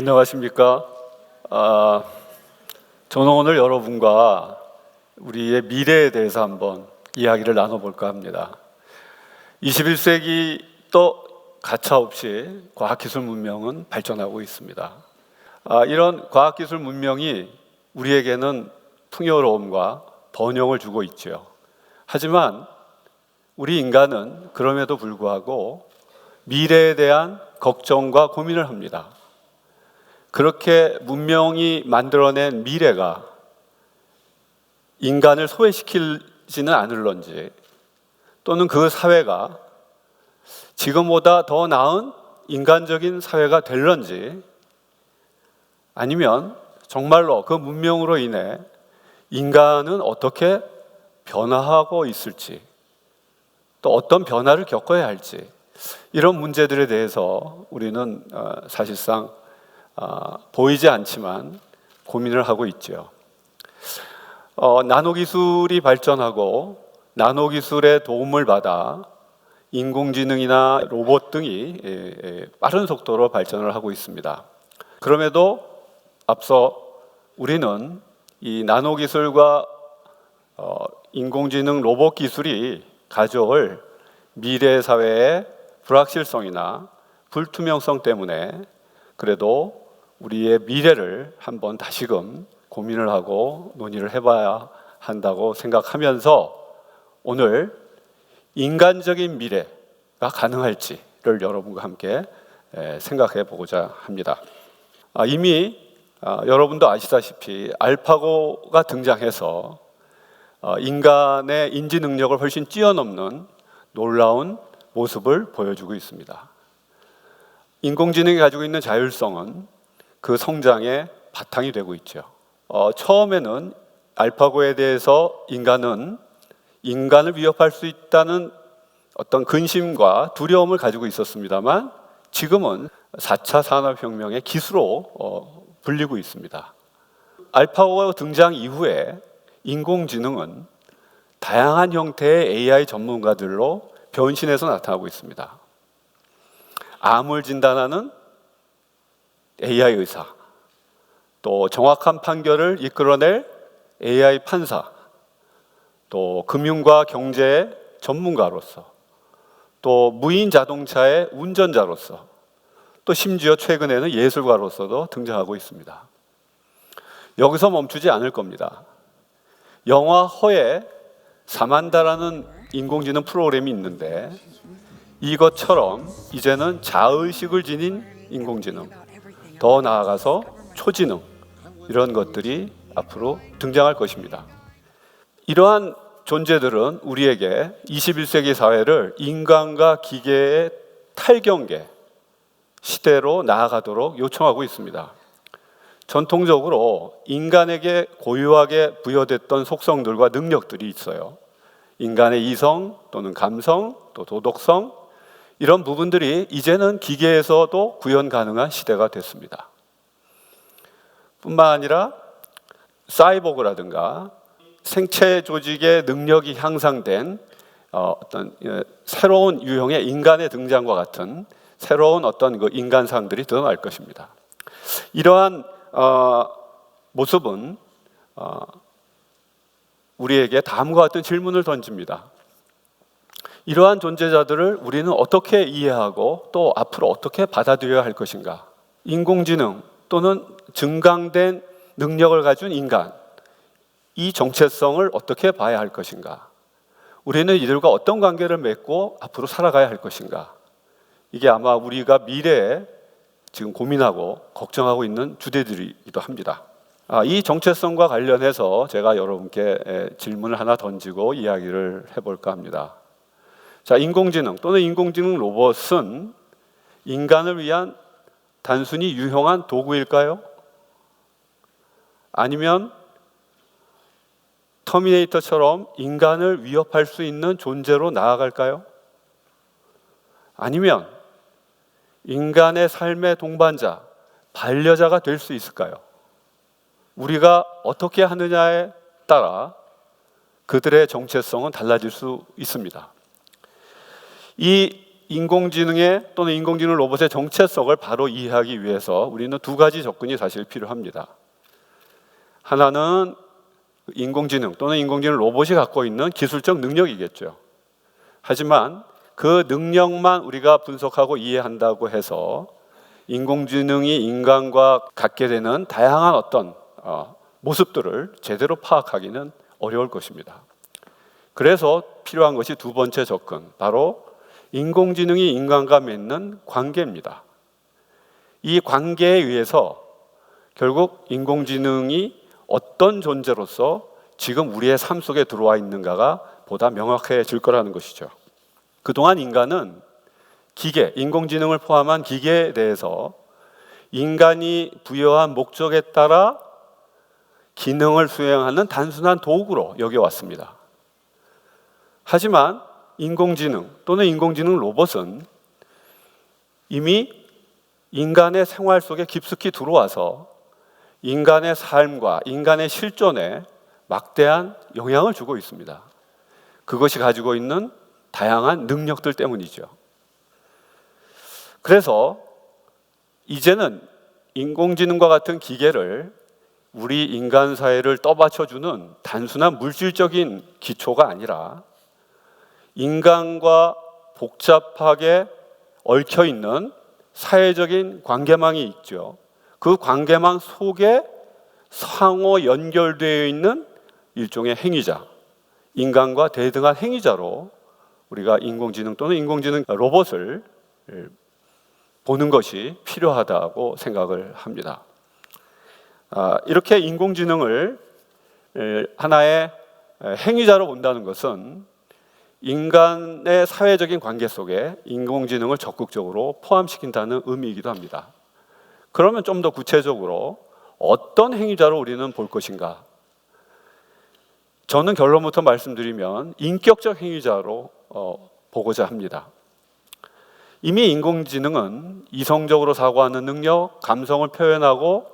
안녕하십니까? 아, 저는 오늘 여러분과 우리의 미래에 대해서 한번 이야기를 나눠볼까 합니다. 21세기 또 가차없이 과학기술 문명은 발전하고 있습니다. 아, 이런 과학기술 문명이 우리에게는 풍요로움과 번영을 주고 있죠. 하지만 우리 인간은 그럼에도 불구하고 미래에 대한 걱정과 고민을 합니다. 그렇게 문명이 만들어낸 미래가 인간을 소외시키지는 않을런지 또는 그 사회가 지금보다 더 나은 인간적인 사회가 될런지 아니면 정말로 그 문명으로 인해 인간은 어떻게 변화하고 있을지 또 어떤 변화를 겪어야 할지 이런 문제들에 대해서 우리는 어, 사실상 어, 보이지 않지만 고민을 하고 있죠. 어, 나노 기술이 발전하고 나노 기술의 도움을 받아 인공지능이나 로봇 등이 예, 예, 빠른 속도로 발전을 하고 있습니다. 그럼에도 앞서 우리는 이 나노 기술과 어, 인공지능 로봇 기술이 가져올 미래 사회의 불확실성이나 불투명성 때문에 그래도 우리의 미래를 한번 다시금 고민을 하고 논의를 해봐야 한다고 생각하면서 오늘 인간적인 미래가 가능할지를 여러분과 함께 에, 생각해 보고자 합니다. 아, 이미 아, 여러분도 아시다시피 알파고가 등장해서 어, 인간의 인지 능력을 훨씬 뛰어넘는 놀라운 모습을 보여주고 있습니다. 인공지능이 가지고 있는 자율성은 그 성장의 바탕이 되고 있죠. 어, 처음에는 알파고에 대해서 인간은 인간을 위협할 수 있다는 어떤 근심과 두려움을 가지고 있었습니다만 지금은 4차 산업혁명의 기수로 어, 불리고 있습니다. 알파고 등장 이후에 인공지능은 다양한 형태의 AI 전문가들로 변신해서 나타나고 있습니다. 암을 진단하는 AI 의사, 또 정확한 판결을 이끌어낼 AI 판사, 또 금융과 경제의 전문가로서, 또 무인 자동차의 운전자로서, 또 심지어 최근에는 예술가로서도 등장하고 있습니다. 여기서 멈추지 않을 겁니다. 영화 허에 사만다라는 인공지능 프로그램이 있는데 이것처럼 이제는 자의식을 지닌 인공지능, 더 나아가서 초지능 이런 것들이 앞으로 등장할 것입니다. 이러한 존재들은 우리에게 21세기 사회를 인간과 기계의 탈경계 시대로 나아가도록 요청하고 있습니다. 전통적으로 인간에게 고유하게 부여됐던 속성들과 능력들이 있어요. 인간의 이성 또는 감성 또 도덕성 이런 부분들이 이제는 기계에서도 구현 가능한 시대가 됐습니다. 뿐만 아니라 사이보그라든가 생체 조직의 능력이 향상된 어, 어떤 새로운 유형의 인간의 등장과 같은 새로운 어떤 그 인간상들이 드러날 것입니다. 이러한 어, 모습은 어, 우리에게 다음과 같은 질문을 던집니다. 이러한 존재자들을 우리는 어떻게 이해하고 또 앞으로 어떻게 받아들여야 할 것인가? 인공지능 또는 증강된 능력을 가진 인간, 이 정체성을 어떻게 봐야 할 것인가? 우리는 이들과 어떤 관계를 맺고 앞으로 살아가야 할 것인가? 이게 아마 우리가 미래에 지금 고민하고 걱정하고 있는 주제들이기도 합니다. 아, 이 정체성과 관련해서 제가 여러분께 질문을 하나 던지고 이야기를 해볼까 합니다. 자, 인공지능 또는 인공지능 로봇은 인간을 위한 단순히 유용한 도구일까요? 아니면 터미네이터처럼 인간을 위협할 수 있는 존재로 나아갈까요? 아니면 인간의 삶의 동반자, 반려자가 될 수 있을까요? 우리가 어떻게 하느냐에 따라 그들의 정체성은 달라질 수 있습니다. 이 인공지능의 또는 인공지능 로봇의 정체성을 바로 이해하기 위해서 우리는 두 가지 접근이 사실 필요합니다. 하나는 인공지능 또는 인공지능 로봇이 갖고 있는 기술적 능력이겠죠. 하지만 그 능력만 우리가 분석하고 이해한다고 해서 인공지능이 인간과 갖게 되는 다양한 어떤 어, 모습들을 제대로 파악하기는 어려울 것입니다. 그래서 필요한 것이 두 번째 접근, 바로 인공지능이 인간과 맺는 관계입니다. 이 관계에 의해서 결국 인공지능이 어떤 존재로서 지금 우리의 삶 속에 들어와 있는가가 보다 명확해질 거라는 것이죠. 그동안 인간은 기계, 인공지능을 포함한 기계에 대해서 인간이 부여한 목적에 따라 기능을 수행하는 단순한 도구로 여겨왔습니다. 하지만 인공지능 또는 인공지능 로봇은 이미 인간의 생활 속에 깊숙이 들어와서 인간의 삶과 인간의 실존에 막대한 영향을 주고 있습니다. 그것이 가지고 있는 다양한 능력들 때문이죠. 그래서 이제는 인공지능과 같은 기계를 우리 인간 사회를 떠받쳐주는 단순한 물질적인 기초가 아니라 인간과 복잡하게 얽혀 있는 사회적인 관계망이 있죠. 그 관계망 속에 상호 연결되어 있는 일종의 행위자, 인간과 대등한 행위자로 우리가 인공지능 또는 인공지능 로봇을 보는 것이 필요하다고 생각을 합니다. 아, 이렇게 인공지능을 하나의 행위자로 본다는 것은 인간의 사회적인 관계 속에 인공지능을 적극적으로 포함시킨다는 의미이기도 합니다. 그러면 좀 더 구체적으로 어떤 행위자로 우리는 볼 것인가? 저는 결론부터 말씀드리면 인격적 행위자로 어, 보고자 합니다. 이미 인공지능은 이성적으로 사고하는 능력, 감성을 표현하고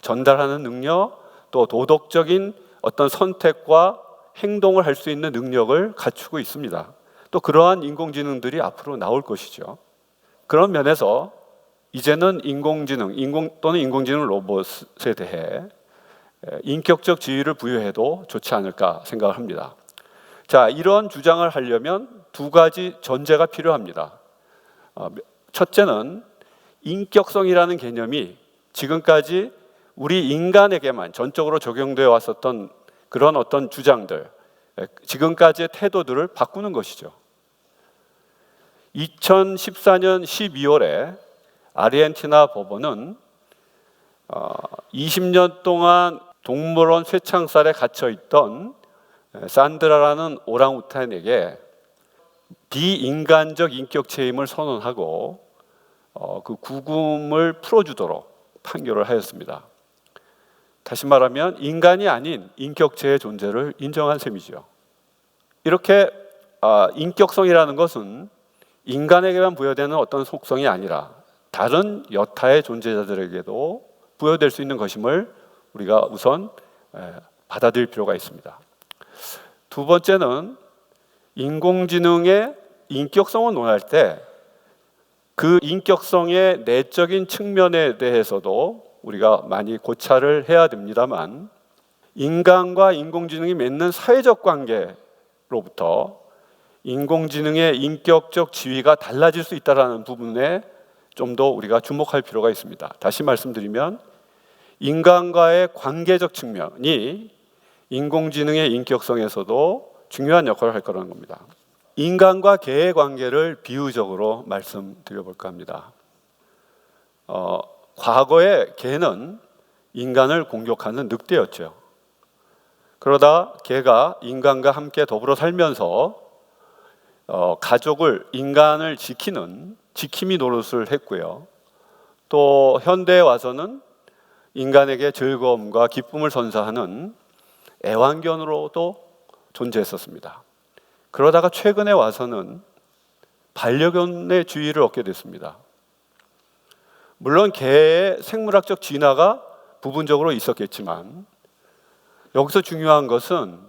전달하는 능력, 또 도덕적인 어떤 선택과 행동을 할 수 있는 능력을 갖추고 있습니다. 또 그러한 인공지능들이 앞으로 나올 것이죠. 그런 면에서 이제는 인공지능, 인공 또는 인공지능 로봇에 대해 인격적 지위를 부여해도 좋지 않을까 생각을 합니다. 자, 이런 주장을 하려면 두 가지 전제가 필요합니다. 어, 첫째는 인격성이라는 개념이 지금까지 우리 인간에게만 전적으로 적용되어 왔었던 그런 어떤 주장들, 지금까지의 태도들을 바꾸는 것이죠. 2014년 12월에 아르헨티나 법원은 20년 어, 동안 동물원 쇠창살에 갇혀 있던 산드라라는 오랑우탄에게 비인간적 인격 체임을 선언하고 어, 그 구금을 풀어주도록 판결을 하였습니다. 다시 말하면 인간이 아닌 인격체의 존재를 인정한 셈이죠. 이렇게 아, 인격성이라는 것은 인간에게만 부여되는 어떤 속성이 아니라 다른 여타의 존재자들에게도 부여될 수 있는 것임을 우리가 우선 받아들일 필요가 있습니다. 두 번째는 인공지능의 인격성을 논할 때 그 인격성의 내적인 측면에 대해서도 우리가 많이 고찰을 해야 됩니다만 인간과 인공지능이 맺는 사회적 관계로부터 인공지능의 인격적 지위가 달라질 수 있다라는 부분에 좀 더 우리가 주목할 필요가 있습니다. 다시 말씀드리면 인간과의 관계적 측면이 인공지능의 인격성에서도 중요한 역할을 할 거라는 겁니다. 인간과 개의 관계를 비유적으로 말씀드려 볼까 합니다. 어, 과거에 개는 인간을 공격하는 늑대였죠. 그러다 개가 인간과 함께 더불어 살면서 어, 가족을 인간을 지키는 지킴이 노릇을 했고요. 또 현대에 와서는 인간에게 즐거움과 기쁨을 선사하는 애완견으로도 존재했었습니다. 그러다가 최근에 와서는 반려견의 주의를 얻게 됐습니다. 물론 개의 생물학적 진화가 부분적으로 있었겠지만 여기서 중요한 것은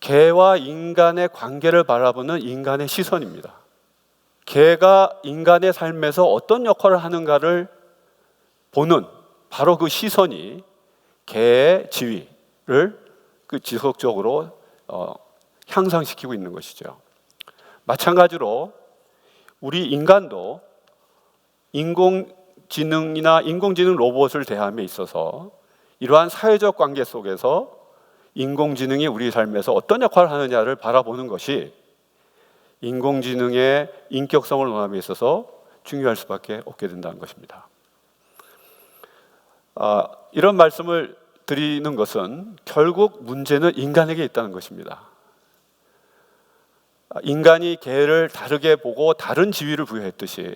개와 인간의 관계를 바라보는 인간의 시선입니다. 개가 인간의 삶에서 어떤 역할을 하는가를 보는 바로 그 시선이 개의 지위를 그 지속적으로 어, 향상시키고 있는 것이죠. 마찬가지로 우리 인간도 인공 지능이나 인공지능 로봇을 대함에 있어서 이러한 사회적 관계 속에서 인공지능이 우리 삶에서 어떤 역할을 하느냐를 바라보는 것이 인공지능의 인격성을 논함에 있어서 중요할 수밖에 없게 된다는 것입니다. 아, 이런 말씀을 드리는 것은 결국 문제는 인간에게 있다는 것입니다. 아, 인간이 개를 다르게 보고 다른 지위를 부여했듯이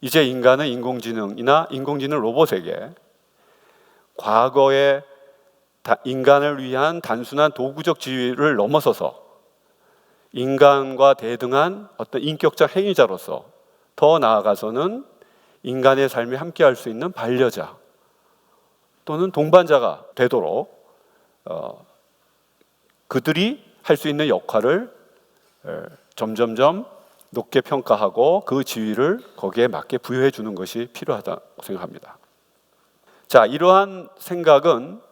이제 인간은 인공지능이나 인공지능 로봇에게 과거의 인간을 위한 단순한 도구적 지위를 넘어서서 인간과 대등한 어떤 인격적 행위자로서 더 나아가서는 인간의 삶에 함께 할 수 있는 반려자 또는 동반자가 되도록 어, 그들이 할 수 있는 역할을 점점점 높게 평가하고 그 지위를 거기에 맞게 부여해 주는 것이 필요하다고 생각합니다. 자, 이러한 생각은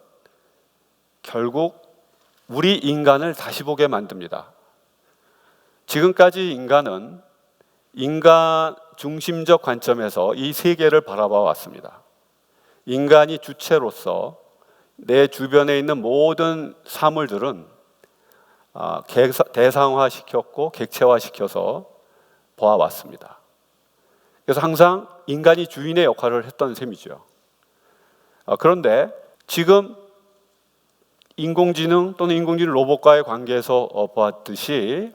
결국 우리 인간을 다시 보게 만듭니다. 지금까지 인간은 인간 중심적 관점에서 이 세계를 바라봐 왔습니다. 인간이 주체로서 내 주변에 있는 모든 사물들은 아, 대상화 시켰고 객체화 시켜서 보아왔습니다. 그래서 항상 인간이 주인의 역할을 했던 셈이죠. 아, 그런데 지금 인공지능 또는 인공지능 로봇과의 관계에서 어, 보았듯이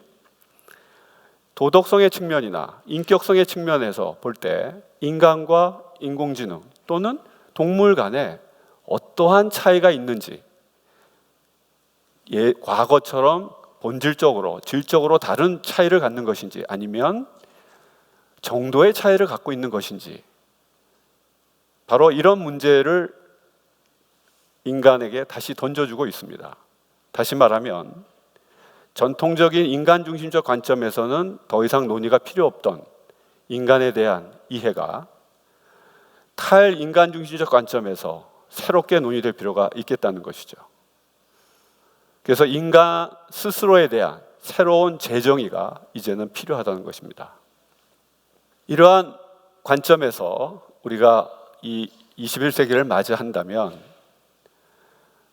도덕성의 측면이나 인격성의 측면에서 볼 때 인간과 인공지능 또는 동물 간에 어떠한 차이가 있는지 예, 과거처럼 본질적으로 질적으로 다른 차이를 갖는 것인지 아니면 정도의 차이를 갖고 있는 것인지 바로 이런 문제를 인간에게 다시 던져주고 있습니다. 다시 말하면 전통적인 인간 중심적 관점에서는 더 이상 논의가 필요 없던 인간에 대한 이해가 탈 인간 중심적 관점에서 새롭게 논의될 필요가 있겠다는 것이죠. 그래서 인간 스스로에 대한 새로운 재정의가 이제는 필요하다는 것입니다. 이러한 관점에서 우리가 이 21세기를 맞이한다면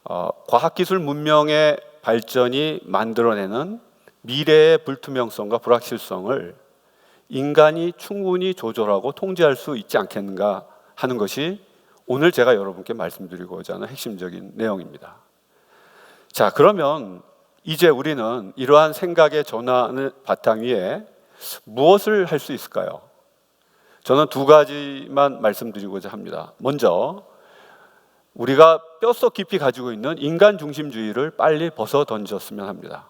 어, 과학기술 문명의 발전이 만들어내는 미래의 불투명성과 불확실성을 인간이 충분히 조절하고 통제할 수 있지 않겠는가 하는 것이 오늘 제가 여러분께 말씀드리고자 하는 핵심적인 내용입니다. 자, 그러면 이제 우리는 이러한 생각의 전환을 바탕 위에 무엇을 할 수 있을까요? 저는 두 가지만 말씀드리고자 합니다. 먼저 우리가 뼛속 깊이 가지고 있는 인간 중심주의를 빨리 벗어 던졌으면 합니다.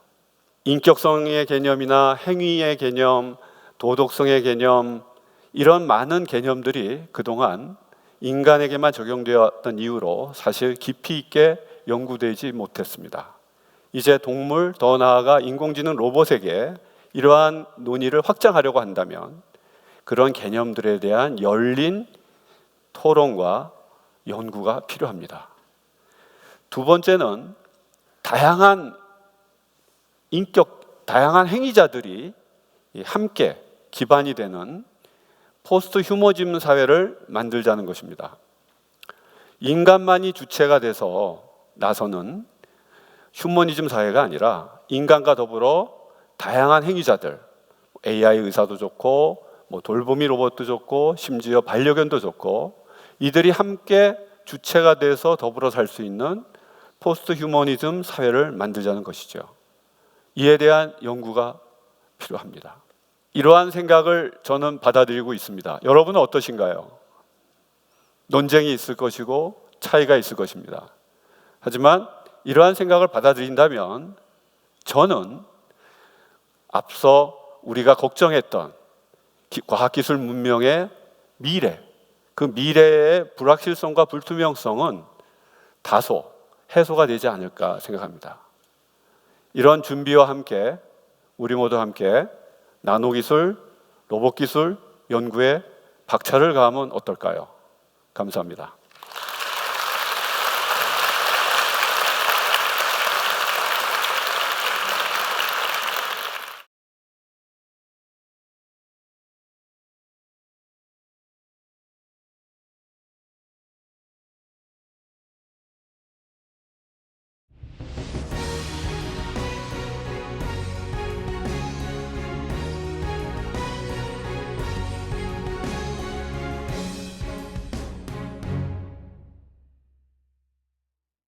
인격성의 개념이나 행위의 개념, 도덕성의 개념, 이런 많은 개념들이 그동안 인간에게만 적용되었던 이유로 사실 깊이 있게 연구되지 못했습니다. 이제 동물, 더 나아가 인공지능 로봇에게 이러한 논의를 확장하려고 한다면 그런 개념들에 대한 열린 토론과 연구가 필요합니다. 두 번째는 다양한 인격, 다양한 행위자들이 함께 기반이 되는 포스트 휴머즘 사회를 만들자는 것입니다. 인간만이 주체가 돼서 나서는 휴머니즘 사회가 아니라 인간과 더불어 다양한 행위자들, AI 의사도 좋고, 뭐 돌보미 로봇도 좋고, 심지어 반려견도 좋고, 이들이 함께 주체가 돼서 더불어 살 수 있는 포스트 휴머니즘 사회를 만들자는 것이죠. 이에 대한 연구가 필요합니다. 이러한 생각을 저는 받아들이고 있습니다. 여러분은 어떠신가요? 논쟁이 있을 것이고 차이가 있을 것입니다. 하지만 이러한 생각을 받아들인다면 저는 앞서 우리가 걱정했던 과학기술 문명의 미래, 그 미래의 불확실성과 불투명성은 다소 해소가 되지 않을까 생각합니다. 이런 준비와 함께 우리 모두 함께 나노기술, 로봇 기술 연구에 박차를 가하면 어떨까요? 감사합니다.